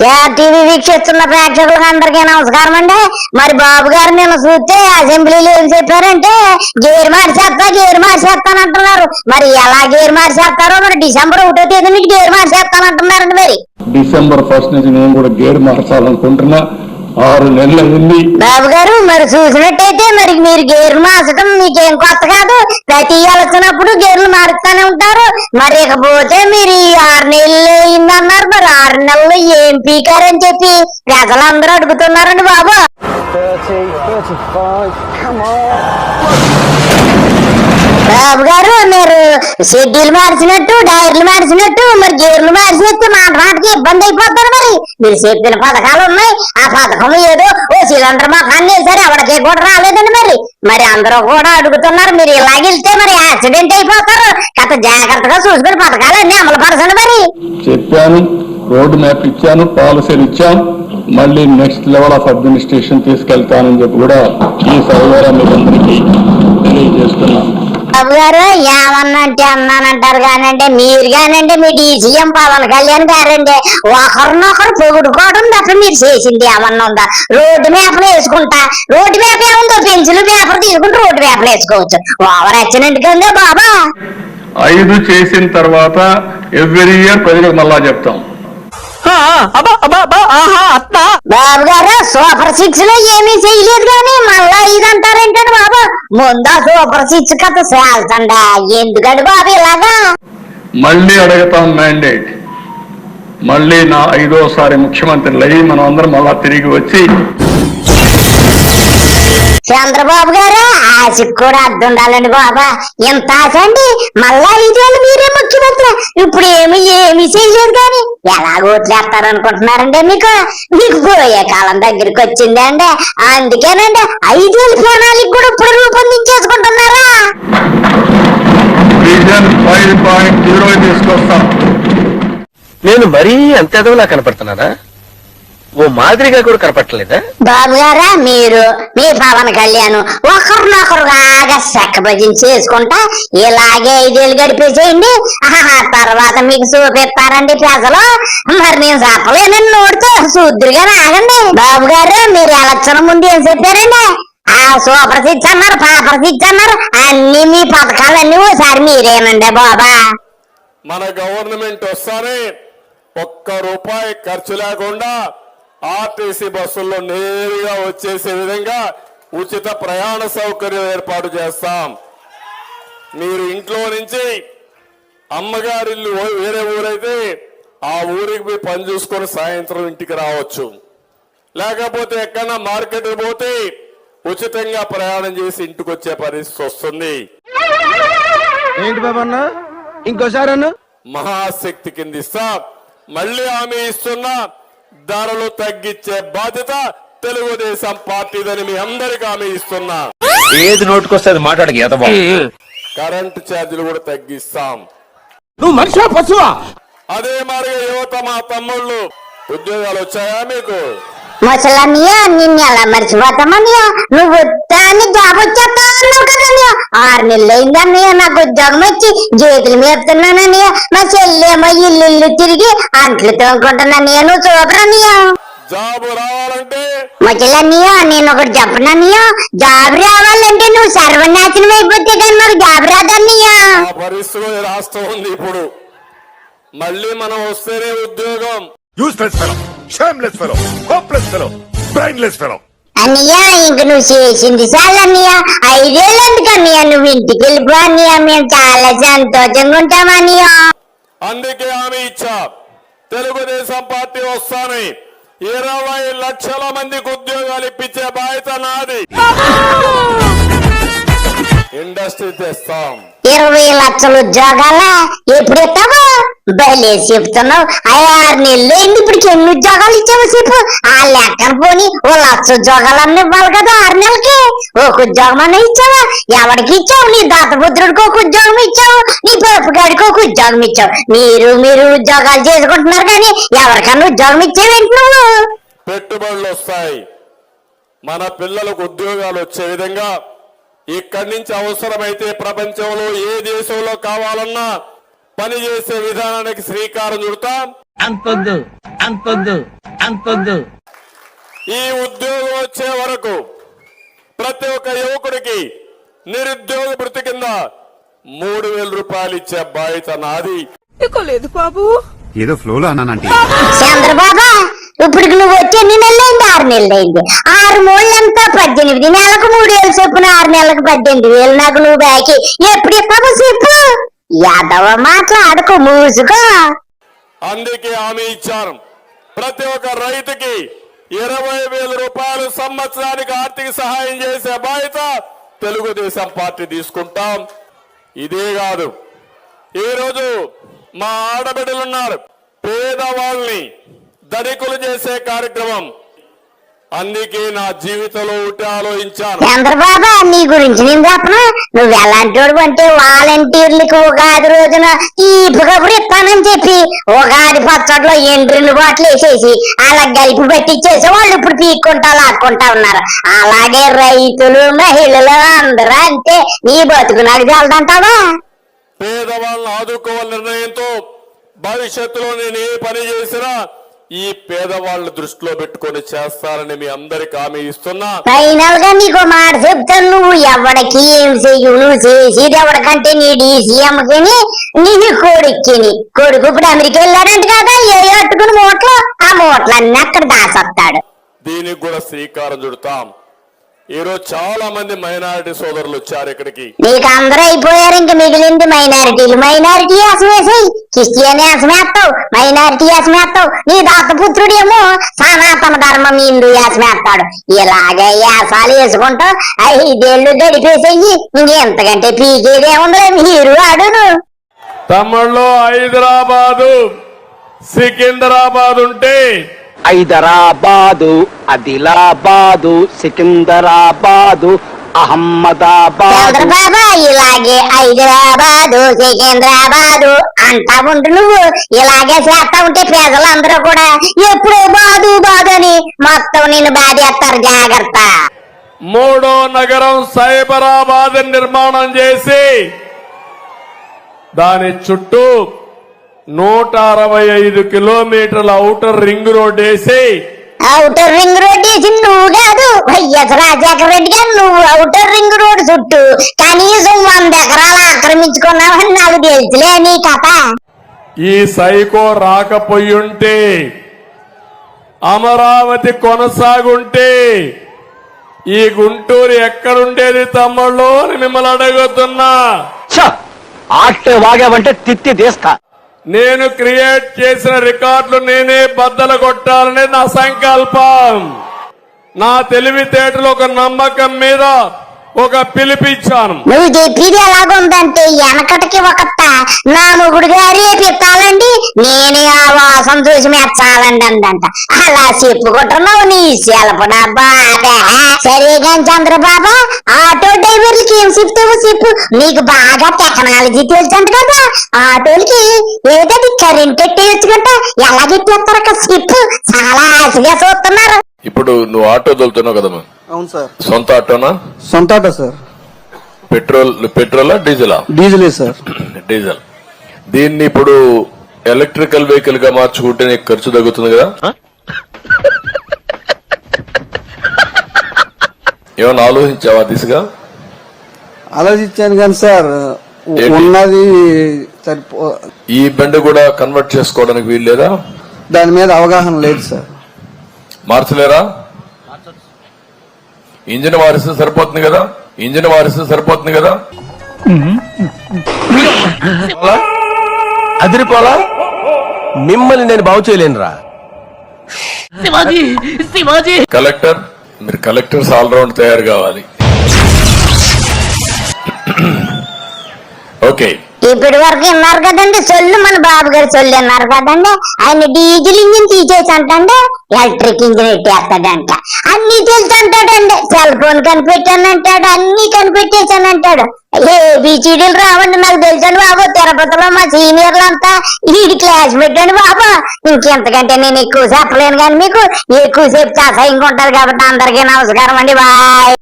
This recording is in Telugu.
టీవీ వీక్షిస్తున్న ప్రేక్షకులకు అందరికీ నమస్కారం అండి. మరి బాబు గారు నిన్న చూస్తే అసెంబ్లీలో ఏం చెప్పారంటే గేరు మార్చేస్తా గేరు మార్చేస్తాను అంటున్నారు. మరి ఎలా గేరు మార్చేస్తారో మరి డిసెంబర్ ఒకటో తేదీ నుంచి గేరు మార్చేస్తాను అంటున్నారండి మరి. డిసెంబర్ ఫస్ట్ నుంచి నేను కూడా గేర్ మార్చాలనుకుంటున్నా. ఆరు నెలలు అయింది బాబు గారు మరి చూసినట్టయితే మరి మీరు గేర్లు మార్చడం మీకేం కొత్త కాదు. ప్రతి వచ్చినప్పుడు గేర్లు మారుస్తూనే ఉంటారు. మరి ఇకపోతే మీరు ఈ ఆరు నెలలు అయిందన్నారు. మరి ఆరు నెలలు ఏం పీకారని చెప్పి ప్రజలందరూ అడుగుతున్నారండి బాబు. బాబు గారు మీరు షెడ్యూల్ మార్చినట్టు డైర్లు మార్చినట్టు మరి గేర్లు మార్చినట్టు మాట మాటకి ఇబ్బంది అయిపోతారు మరి. మీరు చెప్పిన పథకాలు ఉన్నాయి. ఆ పథకం ఏదో ఓ సిలిండర్ మొఖాన్ని సరే ఎవరికే కూడా రాలేదండి మరి. మరి అందరూ కూడా అడుగుతున్నారు. మీరు ఇలాగెళ్తే మరి యాక్సిడెంట్ అయిపోతారు. కథ జాగ్రత్తగా చూసుకుని పథకాలన్నీ అమలు పరచండి మరి. చెప్పాను రోడ్ మ్యాప్ ఇచ్చాను పాలసీలు ఇచ్చాం మళ్ళీ నెక్స్ట్ లెవెల్ ఆఫ్ అడ్మినిస్ట్రేషన్ తీసుకెళ్తానని చెప్పి కూడా ఈ సభ మీకు అందరికీ తెలియజేస్తున్నాను. బాబు గారు ఏమన్నంటే అన్నానంటారు కానండి మీరు కానండి మీ డీసీఎం పవన్ కళ్యాణ్ గారండి ఒకరినొకరు పొగుడుకోవడం తప్ప మీరు చేసింది ఏమన్నా ఉందా? రోడ్డు మ్యాప్లు వేసుకుంటా రోడ్డు మ్యాప్ ఏముందో పెన్సిల్ పేపర్ తీసుకుంటే రోడ్డు మ్యాప్లు వేసుకోవచ్చు. ఓవర్ వచ్చినట్టు కదా బాబా? ఐదు చేసిన తర్వాత ఎవ్రీ ఇయర్ ప్రజలకు మళ్ళా చెప్తాం. అబ్బా అబ్బా అబ్బా ఆహా అత్త. బాబు గారు సూపర్ సిక్స్లో ఏమీ చేయలేదు కానీ మళ్ళా ఇదంటారేంటండి బాబు? ముందా సూపర్ సిక్స్ కథ చేల్చండా ఎందుకండి బాబు ఇలాగా? మళ్ళీ అడుగుతాం మ్యాండేట్. మళ్ళీ నా ఐదోసారి ముఖ్యమంత్రులు అయ్యి మనం అందరం మళ్ళా తిరిగి వచ్చి చంద్రబాబు గారు ఆశకు కూడా అర్థం ఉండాలండి బాబా. ఎంత ఆశ అండి? మళ్ళా ఐదేళ్ళు మీరే ముఖ్యమంత్రి. ఇప్పుడు ఏమి ఏమి చేయలేదు కానీ ఎలా ఓట్లేస్తారు అనుకుంటున్నారండి మీకు? మీకు పోయే కాలం దగ్గరికి వచ్చింది అండి. అందుకేనండి ఐదేళ్ళు ప్రణాళిక కూడా ఇప్పుడు రూపొందించేసుకుంటున్నారా? నేను మరీ అంత ఎదవలా కనపడుతున్నానా? ఓ మాదిరిగా కూడా కనపడలేదా బాబు గారా మీరు మీ పవన్ కళ్యాణ్ ఒకరినొకరు బాగా చెక్క భజించి చేసుకుంటా ఇలాగే ఐదేళ్ళు గడిపేసేయండి ఆహా తర్వాత మీకు చూపిస్తారండి ప్రజలు. మరి నేను చెప్పలేనని నోడితే చూద్దురుగా ఆగండి బాబు గారు మీరు ఎలక్షన్ ముందు ఏం చెప్పారండి? ఆ సూపర్ సిక్స్ అన్నారు పాపర్ సిక్స్ అన్నారు అన్ని మీ పథకాలన్నీ ఓసారి మీరేనండి బాబా. మన గవర్నమెంట్ వస్తానే ఒక్క రూపాయి ఖర్చు లేకుండా ఆర్టీసీ బస్సుల్లో నేరుగా వచ్చేసే విధంగా ఉచిత ప్రయాణ సౌకర్యం ఏర్పాటు చేస్తాం. మీరు ఇంట్లో నుంచి అమ్మగారిల్లు వేరే ఊరైతే ఆ ఊరికి పోయి పని చూసుకొని సాయంత్రం ఇంటికి రావచ్చు. లేకపోతే ఎక్కడన్నా మార్కెట్ పోతే ఉచితంగా ప్రయాణం చేసి ఇంటికి వచ్చే పరిస్థితి వస్తుంది. ఏంటి ఇంకోసారి మహాశక్తి కింద ఇస్తా. మళ్ళీ హామీ ఇస్తున్నా. ధరలు తగ్గించే బాధ్యత తెలుగుదేశం పార్టీదని మీ అందరికి హామీ ఇస్తున్నా. ఏది నోటుకొస్తే అది మాట్లాడక కరెంటు ఛార్జీలు కూడా తగ్గిస్తాం. నువ్వు మనిషివా పశువా? అదే మరి యువత మా తమ్ముళ్ళు. ఉద్యోగాలు వచ్చాయా మీకు? ముసలన్నయ్య నిన్ను ఎలా మర్చిపోతామన్నయ్య నువ్వు వస్తాన్ని జాబ్ వచ్చేస్తా అన్నావు కదన్నయ్య ఆరు నెలలు అయిందన్నయ్య నాకు ఉద్యోగం వచ్చి చేతులు మేపుతున్నానన్నయ్య మా చెల్లేమో ఇల్లు ఇల్లు తిరిగి అంట్లు తోముకుంటున్నానయ్య నువ్వు చూపరన్నయ్య జాబు రావాలంటే? ముసలన్నయ్య నేను ఒకటి చెప్పనన్నయ్య జాబ్ రావాలంటే నువ్వు సర్వనాశనం అయిపోతే కానీ నాకు జాబ్ రాదన్నయ్య పరిస్థితిలో ఉంది ఇప్పుడు. మళ్ళీ మనం వస్తేనే ఉద్యోగం. Useless fellow, shameless fellow, hopeless fellow, brainless fellow. అన్నయ్య ఇంక నువ్వు చేసింది చాలు అన్నయ్య. ఐదేళ్ళు ఎందుకు అన్నయ్య నువ్వు ఇంటికి వెళ్ళిపో అన్నయ్య. మేము చాలా సంతోషంగా ఉంటాం అన్నయ్య. అందుకే హామీ ఇచ్చా. తెలుగుదేశం పార్టీ వస్తానని ఇరవై లక్షల మందికి ఉద్యోగాలు ఇప్పించే బాధ్యత నాది. ఇండస్ట్రీ తెస్తాం. ఇరవై లక్షల ఉద్యోగాల ఎప్పుడు ఇస్తావు? భలే చెప్తున్నావు. ఆరు నెలలు అయింది ఇప్పటికి ఎన్ని ఉద్యోగాలు ఇచ్చావు చెప్పు. ఆ లెక్కన పోని ఓ లక్ష ఉద్యోగాలు అన్నీ ఇవ్వాలి కదా ఆరు నెలలకి. ఒక ఉద్యోగం అన్న ఇచ్చావా? ఎవరికి ఇచ్చావు? నీ దాతపుత్రుడికి ఒక ఉద్యోగం ఇచ్చావు. నీ పెరపగాడికి ఒక ఉద్యోగం ఇచ్చావు. మీరు మీరు ఉద్యోగాలు చేసుకుంటున్నారు కానీ ఎవరికన్నా ఉద్యోగం ఇచ్చేవేంటి నువ్వు? పెట్టుబడులు వస్తాయి. మన పిల్లలకు ఉద్యోగాలు వచ్చే విధంగా ఇక్కడి నుంచి అవసరమైతే ప్రపంచంలో ఏ దేశంలో కావాలన్నా పనిచేసే విధానానికి శ్రీకారం చుడతాం. అంతొద్దు అంతొద్దు అంతొద్దు ఈ ఉద్యోగం వచ్చే వరకు ప్రతి ఒక్క యువకుడికి నిరుద్యోగ భృతి కింద మూడు వేల రూపాయలు ఇచ్చే బాధ్యత నాది. లేదు బాబు. ఏదో ఫ్లోలో అన్నానంటే. చంద్రబాబు ఇప్పుడు నువ్వు వచ్చి ఎన్ని నెలలైంది ఆరు నెలలైంది ఆరు మూళ్ళంతా పద్దెనిమిది నెలకు మూడు వేలు చొప్పున ఆరు నెలలకు పద్దెనిమిది వేలు నాకు నువ్వు బ్యాకి. ఎప్పుడు ఇస్తావు చెప్పు? యాదవ మాట్లాడుకో మూసుకో. అందుకే ఆమె ఇచ్చారు. ప్రతి ఒక్క రైతుకి ఇరవై వేల రూపాయలు సంవత్సరానికి ఆర్థిక సహాయం చేసే బాధ్యత తెలుగుదేశం పార్టీ తీసుకుంటాం. ఇదే కాదు ఈరోజు మా ఆడబిడ్డలున్నారు పేదవాళ్ళని ధనికులు చేసే కార్యక్రమం. అందుకే నా జీవితంలో ఒకటి ఆలోచించాను. చంద్రబాబు నీ గురించి నేను చెప్పను. నువ్వు ఎలాంటి అంటే వాలంటీర్లకు ఉగాది రోజున ఈ కబురు ఇస్తానని చెప్పి ఉగాది పచ్చడిలో ఎండ్రిని బాటలు వేసేసి అలా గలిపి పెట్టించేసి వాళ్ళు ఇప్పుడు పీక్కుంటా లాక్కుంటా ఉన్నారు. అలాగే రైతులు మహిళలు అందరూ అంతే నీ బతుకు నాకు తెలదంటావా? పేదవాళ్ళని ఆదుకోవాల నిర్ణయంతో భవిష్యత్తులో నేను ఏ పని చేసినా ఈ పేదవాళ్ళని దృష్టిలో పెట్టుకొని చేస్తానని మీ అందరికి హామీ ఇస్తున్నా. ఫైనల్గా నీకు మాట చెప్తాను నువ్వు ఎవడికి ఏం చెయ్యు నువ్వు చేసేది ఎవడికంటే నీ డీసీఎంకి నీ కొడుక్కిని. కొడుకు ఇప్పుడు అమెరికా వెళ్ళాడంట కదా ఏ అట్టుకుని మూటలు ఆ మూటలన్నీ అక్కడ దాచొస్తాడు. దీనికి కూడా శ్రీకారం చుడతాం. ఈరోజు చాలా మంది మైనారిటీ సోదరులు వచ్చారు ఇక్కడికి. నీకు అందరూ అయిపోయారు ఇంక మిగిలింది మైనారిటీలు. మైనారిటీ వేసం వేసాయి క్రిస్టియన్ వేసం వేస్తావు మైనారిటీ వేసం వేస్తావు నీ దత్తపుత్రుడేమో సనాతన ధర్మం హిందూ వేసం వేస్తాడు ఇలాగే వేసాలు వేసుకుంటూ ఐదేళ్ళు గడిపేసేయి. ఇంకెంతకంటే పీకేదేముందో మీరు అడును. తమిళ్ళో హైదరాబాదు సికింద్రాబాద్ ఉంటే హైదరాబాదు ఆదిలాబాదు సికింద్రాబాదు అహ్మదాబాదు. చంద్రబాబు ఇలాగే హైదరాబాదు సికింద్రాబాదు అంటా ఉండు నువ్వు. ఇలాగే చేస్తా ఉంటే ప్రజలందరూ కూడా ఎప్పుడు బాదు బాదు అని మొత్తం నిన్ను బాధేస్తారు. జాగ్రత్త. మూడో నగరం సైబరాబాద్ నిర్మాణం చేసి దాని చుట్టూ నూట అరవై ఐదు కిలోమీటర్ల ఔటర్ రింగ్ రోడ్ వేసి అవుటర్ రింగ్ రోడ్ వేసి నువ్వు కాదు వైఎస్ రాజశేఖర రెడ్డి గారు నువ్వు అవుటర్ రింగ్ రోడ్ చుట్టూ కనీసం వంద ఎకరాలు ఆక్రమించుకున్నావని నాకు తెలుసులే నీ కథ. ఈ సైకో రాకపోయుంటే అమరావతి కొనసాగుంటే ఈ గుంటూరు ఎక్కడుండేది తమ్ముళ్ళు అని మిమ్మల్ని అడుగుతున్నా. ఆట్టే వాగావంటే తిత్తి తీస్తా. నేను క్రియేట్ చేసిన రికార్డులు నేనే బద్దలు కొట్టాలనే నా సంకల్పం. నా తెలివితేటలు ఒక నమ్మకం మీద ఒక పిలిపించాను. నువ్వు చెప్పేది ఎలాగుందంటే వెనకటికి ఒక నా మొగుడు గారే పెట్టాలండి నేనే ఆ వాసం చూసి మెచ్చాలండి అందంట. అలా చెప్పుకుంటున్నావు నీ సెలపునా బాగా సరే కానీ చంద్రబాబు ఆటో డ్రైవర్లకి ఏం చెప్తావు చెప్పు. నీకు బాగా టెక్నాలజీ తెలుసంట కదా. ఆటోలకి ఏదది కరెంట్ ఎట్టేయచ్చుకుంటా ఎలా పెట్టేస్తారు కదా చెప్పు. చాలా ఆశగా చూస్తున్నారు. ఇప్పుడు నువ్వు ఆటో తోలుతున్నావు కదమ్మా అవును సార్. సొంత ఆటోనా? సొంత ఆటో సార్. పెట్రోల్ పెట్రోలా డీజిలా? డీజిలే సార్. డీజిల్. దీన్ని ఇప్పుడు ఎలక్ట్రికల్ వెహికల్గా మార్చుకుంటే నీకు ఖర్చు తగ్గుతుంది కదా? ఏమైనా ఆలోచించావా దిశగా? ఆలోచించాను కానీ సార్? ఉన్నది సరిపో ఈ బండి కూడా కన్వర్ట్ చేసుకోవడానికి వీలు లేదా దాని మీద అవగాహన లేదు సార్. మార్చలేరా? ఇంజిన్ మారిస్తే సరిపోతుంది కదా? ఇంజిన్ మారిస్తే సరిపోతుంది కదా? అదిరిపోలా? మిమ్మల్ని నేను బాగు చేయలేనురా. కలెక్టర్ మీరు కలెక్టర్స్ ఆల్రౌండ్ తయారు కావాలి. ఓకే. ఇప్పటి వరకు విన్నారు కదండి సొల్లు మన బాబు గారు సొల్లు విన్నారు కదండి. ఆయన డీజిల్ ఇంజిన్ తీసేసి అంటండి ఎలక్ట్రిక్ ఇంజిన్ ఎట్టేస్తాడంట అన్ని తెలుసు అంటాడండి. సెల్ ఫోన్ కనిపెట్టానంటాడు అన్ని కనిపెట్టేశానంటాడు. ఏబిసిడీలు రావండి నాకు తెలుసండి బాబు. తిరుపతిలో మా సీనియర్లు అంతా ఈ క్లాస్ పెట్టాను బాబు. ఇంకెంతకంటే నేను ఎక్కువ చెప్పలేను కానీ మీకు ఎక్కువసేపు అసహ్యంగా ఉంటారు కాబట్టి అందరికీ నమస్కారం అండి. బాయ్.